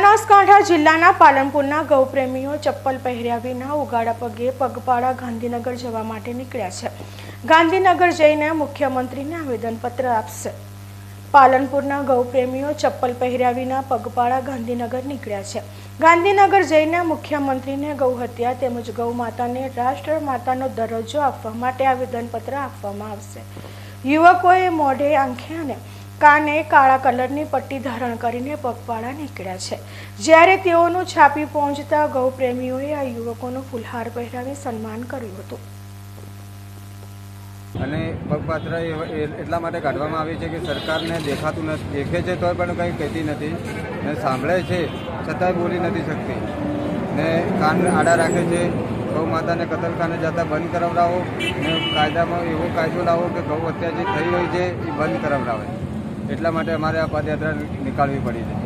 બનાસકાંઠા જિલ્લાના પાલનપુરના ગૌપ્રેમીઓ ચપ્પલ પહેર્યા વિના ઉગાડા પગે પગપાળા ગાંધીનગર જવા માટે નીકળ્યા છે. ગાંધીનગર જઈને મુખ્યમંત્રીને આવેદનપત્ર આપશે. પાલનપુરના ગૌપ્રેમીઓ ચપ્પલ પહેર્યા વિના પગપાળા ગાંધીનગર નીકળ્યા છે. ગાંધીનગર જઈને મુખ્યમંત્રીને ગૌ હત્યા તેમજ ગૌ માતાને રાષ્ટ્ર માતાનો દરજ્જો આપવા માટે આવેદનપત્ર આપવામાં આવશે. યુવકોએ મોઢે આંખે અને કાને કાળા કલરની પટ્ટી ધારણ કરીને પગપાળા નીકળ્યા છે. જ્યારે તેઓનું છાપી પહોંચતા ગૌપ્રેમીઓએ આ યુવકોનું ફુલહાર પહેરાવી સન્માન કર્યું હતું. અને પગપાત્ર એટલા માટે કાઢવામાં આવી છે કે સરકારને દેખાતું નથી દેખે છે તોય પણ કંઈ કહેતી નથી ને સાંભળે છે, છતાંય બોલી નથી શકતી. ને કાન આડા રાખે છે, ગૌ માતાને કતલખાને જતા બંધ કરાવડાવો, ને કાયદામાં એવો કાયદો લાવો કે ગૌ જે થઈ હોય છે એ બંધ કરાવડાવે. એટલા માટે અમારે આ પદયાત્રા નીકાળવી પડી છે.